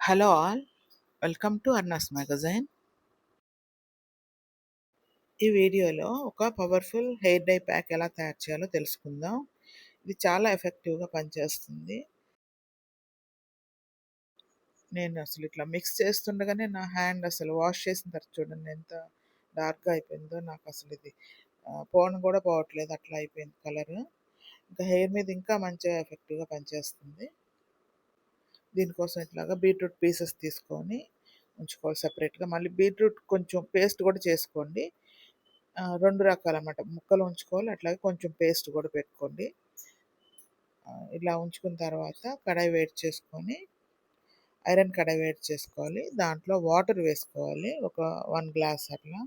Hello all welcome to Arna's magazine ఈ వీడియోలో ఒక పవర్ఫుల్ హెయిర్ డై ప్యాక్ ఎలా తయారు చేయాలో తెలుసుకుందాం. ఇది చాలా ఎఫెక్టివ్గా పనిచేస్తుంది. నేను అసలు ఇట్లా మిక్స్ చేస్తుండగానే నా హ్యాండ్ అసలు వాష్ చేసిన తర్వాత చూడండి ఎంత డార్క్గా అయిపోయిందో. నాకు అసలు ఇది పోను కూడా పోవట్లేదు. అట్లా అయిపోయింది కలర్ ఇంకా హెయిర్ మీద ఇంకా మంచిగా ఎఫెక్టివ్గా పనిచేస్తుంది. దీనికోసం ఇట్లాగా బీట్రూట్ పీసెస్ తీసుకొని ఉంచుకోవాలి సపరేట్గా. మళ్ళీ బీట్రూట్ కొంచెం పేస్ట్ కూడా చేసుకోండి. రెండు రకాలు అన్నమాట ముక్కలు ఉంచుకోవాలి అట్లాగే కొంచెం పేస్ట్ కూడా పెట్టుకోండి. ఇలా ఉంచుకున్న తర్వాత కడాయి వేడి చేసుకొని ఐరన్ కడాయి వేడి చేసుకోవాలి. దాంట్లో వాటర్ వేసుకోవాలి ఒక వన్ గ్లాస్ అట్లా.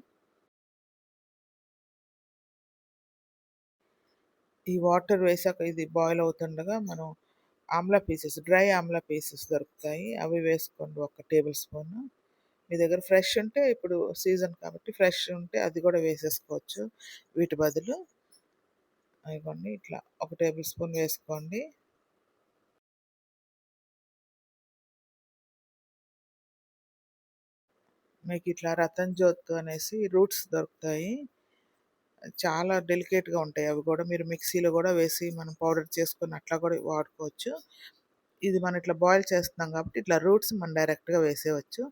ఈ వాటర్ వేసాక ఇది బాయిల్ అవుతుండగా మనం amla pieces dry amla pieces దొరుకుతాయి. అవి వేసుకోండి ఒక టేబుల్ స్పూన్. మీ దగ్గర ఫ్రెష్ ఉంటే ఇప్పుడు సీజన్ కాబట్టి ఫ్రెష్ ఉంటే అది కూడా వేసేసుకోవచ్చు. వీటి బదులు ఇవ్వండి ఇట్లా ఒక టేబుల్ స్పూన్ వేసుకోండి. మీకు ఇట్లా రతన్ జోత్ అనేసి రూట్స్ దొరుకుతాయి. చాలా డెలికేట్గా ఉంటాయి. అవి కూడా మీరు మిక్సీలో కూడా వేసి మనం పౌడర్ చేసుకొని అట్లా కూడా వాడుకోవచ్చు. ఇది మనం ఇట్లా బాయిల్ చేస్తున్నాం కాబట్టి ఇట్లా రూట్స్ మనం డైరెక్ట్గా వేసేయచ్చు.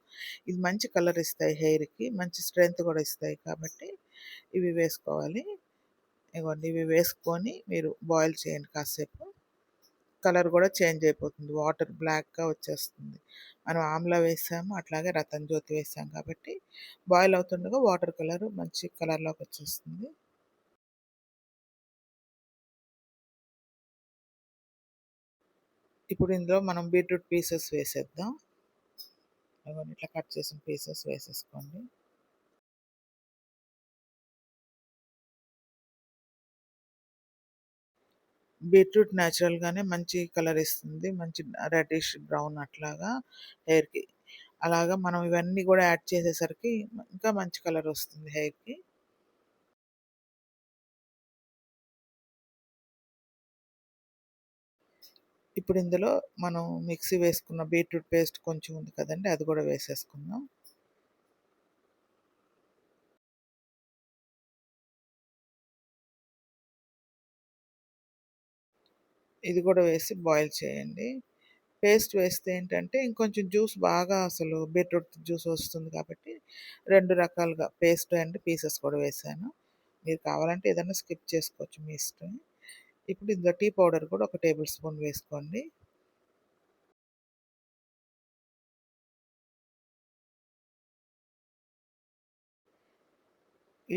ఇది మంచి కలర్ ఇస్తాయి హెయిర్కి మంచి స్ట్రెంగ్త్ కూడా ఇస్తాయి కాబట్టి ఇవి వేసుకోవాలి. ఇవ్వండి ఇవి వేసుకొని మీరు బాయిల్ చేయండి కాసేపు. కలర్ కూడా చేంజ్ అయిపోతుంది. వాటర్ బ్లాక్గా వచ్చేస్తుంది. మనం ఆమ్లా వేసాము అట్లాగే రతన్ జ్యోతి వేసాం కాబట్టి బాయిల్ అవుతుండగా వాటర్ కలర్ మంచి కలర్లోకి వచ్చేస్తుంది. ఇప్పుడు ఇందులో మనం బీట్రూట్ పీసెస్ వేసేద్దాం. అవన్నీ ఇట్లా కట్ చేసిన పీసెస్ వేసేసుకోండి. బీట్రూట్ న్యాచురల్గానే మంచి కలర్ ఇస్తుంది. మంచి రెడ్డిష్ బ్రౌన్ అట్లాగా హెయిర్కి అలాగా మనం ఇవన్నీ కూడా యాడ్ చేసేసరికి ఇంకా మంచి కలర్ వస్తుంది హెయిర్కి ఇప్పుడు ఇందులో మనం మిక్సీ వేసుకున్న బీట్రూట్ పేస్ట్ కొంచెం ఉంది కదండి అది కూడా వేసేసుకుందాం. ఇది కూడా వేసి బాయిల్ చేయండి. పేస్ట్ వేస్తే ఏంటంటే ఇంకొంచెం జ్యూస్ బాగా అసలు బీట్రూట్ జ్యూస్ వస్తుంది కాబట్టి రెండు రకాలుగా పేస్ట్ అండ్ పీసెస్ కూడా వేసాను. మీరు కావాలంటే ఏదైనా స్కిప్ చేసుకోవచ్చు మీ ఇష్టం ఇప్పుడు ఇందులో టీ పౌడర్ కూడా ఒక టేబుల్ స్పూన్ వేసుకోండి.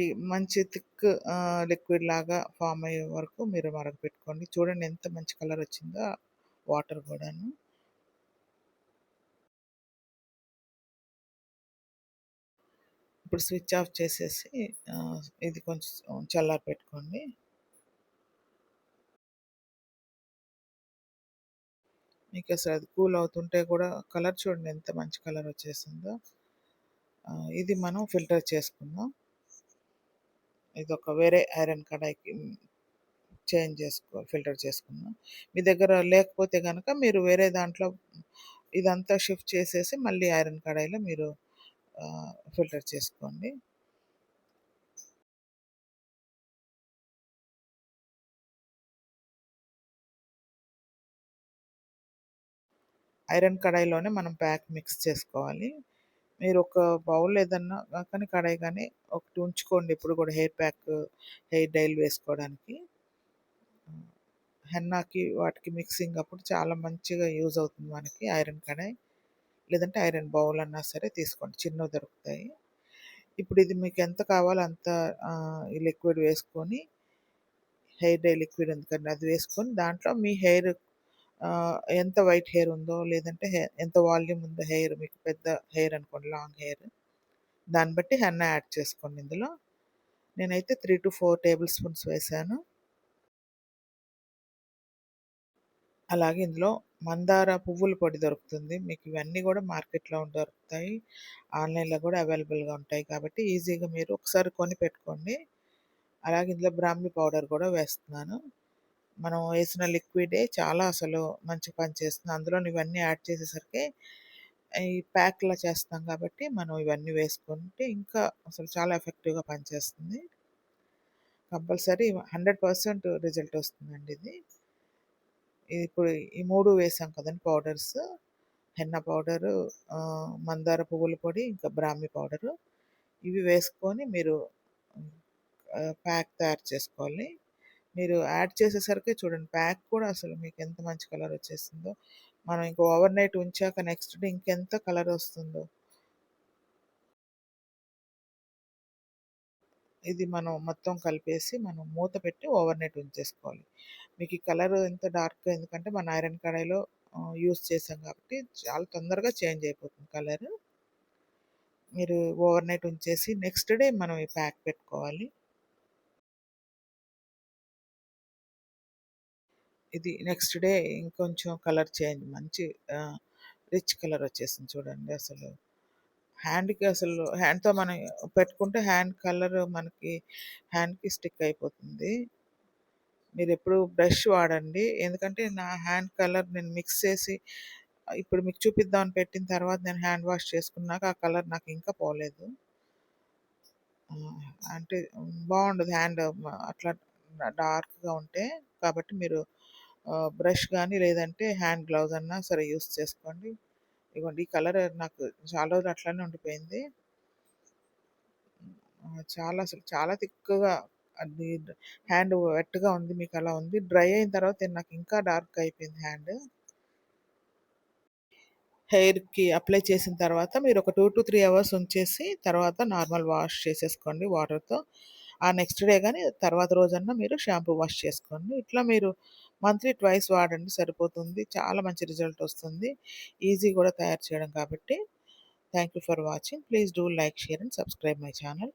ఈ మంచి థిక్ లిక్విడ్ లాగా ఫామ్ అయ్యే వరకు మీరు మరగపెట్టుకోండి చూడండి ఎంత మంచి కలర్ వచ్చిందో వాటర్ కూడాను. ఇప్పుడు స్విచ్ ఆఫ్ చేసేసి ఇది కొంచెం చల్లారి పెట్టుకోండి. మీకు అసలు అది కూల్ అవుతుంటే కూడా కలర్ చూడండి ఎంత మంచి కలర్ వచ్చేసిందో. ఇది మనం ఫిల్టర్ చేసుకుందాం. ఇది ఒక వేరే ఐరన్ కడాయికి చేంజ్ చేసుకో ఫిల్టర్ చేసుకుందాం. మీ దగ్గర లేకపోతే కనుక మీరు వేరే దాంట్లో ఇదంతా షిఫ్ట్ చేసేసి మళ్ళీ ఐరన్ కడాయిలో మీరు ఫిల్టర్ చేసుకోండి. ఐరన్ కడాయిలోనే మనం ప్యాక్ మిక్స్ చేసుకోవాలి. మీరు ఒక బౌల్ ఏదన్నా కానీ కడాయి కానీ ఒకటి ఉంచుకోండి ఇప్పుడు కూడా హెయిర్ ప్యాక్ హెయిర్ డైల్ వేసుకోవడానికి. హెన్నాకి వాటికి మిక్సింగ్ అప్పుడు చాలా మంచిగా యూజ్ అవుతుంది మనకి ఐరన్ కడాయి. లేదంటే ఐరన్ బౌల్ అన్నా సరే తీసుకోండి చిన్నవి దొరుకుతాయి. ఇప్పుడు ఇది మీకు ఎంత కావాలో అంత ఈ లిక్విడ్ వేసుకొని హెయిర్ డై లిక్విడ్ ఎందుకంటే అది వేసుకొని దాంట్లో మీ హెయిర్ ఎంత వైట్ హెయిర్ ఉందో లేదంటే ఎంత వాల్యూమ్ ఉందో హెయిర్ మీకు పెద్ద హెయిర్ అనుకోండి లాంగ్ హెయిర్. దాన్ని బట్టి హెన్న యాడ్ చేసుకోండి ఇందులో. నేనైతే three to four tablespoons వేసాను. అలాగే ఇందులో మందార పువ్వుల పొడి దొరుకుతుంది. మీకు ఇవన్నీ కూడా మార్కెట్లో దొరుకుతాయి. ఆన్లైన్లో కూడా అవైలబుల్గా ఉంటాయి కాబట్టి ఈజీగా మీరు ఒకసారి కొని పెట్టుకోండి. అలాగే ఇందులో బ్రాహ్మి పౌడర్ కూడా వేస్తున్నాను. మనం వేసిన లిక్విడే చాలా అసలు మంచి పని చేస్తుంది అందులో ఇవన్నీ యాడ్ చేసేసరికి ఈ ప్యాక్‌లా చేస్తాం కాబట్టి మనం ఇవన్నీ వేసుకుంటే ఇంకా అసలు చాలా ఎఫెక్టివ్‌గా పనిచేస్తుంది. కంపల్సరీ 100% రిజల్ట్ వస్తుందండి ఇది. ఇప్పుడు ఈ మూడు వేసాం కదండి పౌడర్స్. హెన్న పౌడరు, మందార పువ్వుల పొడి, ఇంకా బ్రాహ్మి పౌడరు. ఇవి వేసుకొని మీరు ప్యాక్ తయారు చేసుకోవాలి. మీరు యాడ్ చేసేసరికి చూడండి ప్యాక్ కూడా అసలు మీకు ఎంత మంచి కలర్ వచ్చేసిందో. మనం ఇంక ఓవర్ నైట్ ఉంచాక నెక్స్ట్ డే ఇంకెంత కలర్ వస్తుందో. ఇది మనం మొత్తం కలిపేసి మనం మూత పెట్టి ఓవర్ నైట్ ఉంచేసుకోవాలి. మీకు ఈ కలర్ ఎంత డార్క్‌గా ఎందుకంటే మన ఐరన్ కడాయిలో యూస్ చేసాం కాబట్టి చాలా తొందరగా చేంజ్ అయిపోతుంది కలర్ మీరు ఓవర్ నైట్ ఉంచేసి నెక్స్ట్ డే మనం ఈ ప్యాక్ పెట్టుకోవాలి. ఇది నెక్స్ట్ డే ఇంకొంచెం కలర్ చేంజ్ మంచి రిచ్ కలర్ వచ్చేసింది చూడండి అసలు. హ్యాండ్‌కి అసలు హ్యాండ్‌తో మనం పెట్టుకుంటే హ్యాండ్ కలర్ మనకి హ్యాండ్‌కి స్టిక్ అయిపోతుంది. మీరెప్పుడు బ్రష్ వాడండి. ఎందుకంటే నా హ్యాండ్ కలర్ నేను మిక్స్ చేసి ఇప్పుడు మీకు చూపిద్దామని పెట్టిన తర్వాత నేను హ్యాండ్ వాష్ చేసుకున్నాక ఆ కలర్ నాకు ఇంకా పోలేదు. అంటే బాగుండదు హ్యాండ్ అట్లా డార్క్‌గా ఉంటే. కాబట్టి మీరు బ్రష్ కానీ లేదంటే హ్యాండ్ గ్లౌజ్ అన్నా సరే యూస్ చేసుకోండి. ఇవ్వండి ఈ కలర్ నాకు చాలా రోజులు అట్లనే ఉండిపోయింది. చాలా అసలు చాలా థిక్‌గా అది హ్యాండ్ వెట్‌గా ఉంది. మీకు అలా ఉంది. డ్రై అయిన తర్వాత నాకు ఇంకా డార్క్ అయిపోయింది హ్యాండ్. హెయిర్‌కి అప్లై చేసిన తర్వాత మీరు ఒక 2-3 అవర్స్ ఉంచేసి తర్వాత నార్మల్ వాష్ చేసేసుకోండి వాటర్‌తో. ఆ నెక్స్ట్ డే కానీ తర్వాత రోజన్నా మీరు షాంపూ వాష్ చేసుకోండి. ఇట్లా మీరు మంత్లీ ట్వైస్ వాడండి సరిపోతుంది. చాలా మంచి రిజల్ట్ వస్తుంది. ఈజీ కూడా తయారు చేయడం కాబట్టి. Thank you for watching. Please do like, share and subscribe my channel.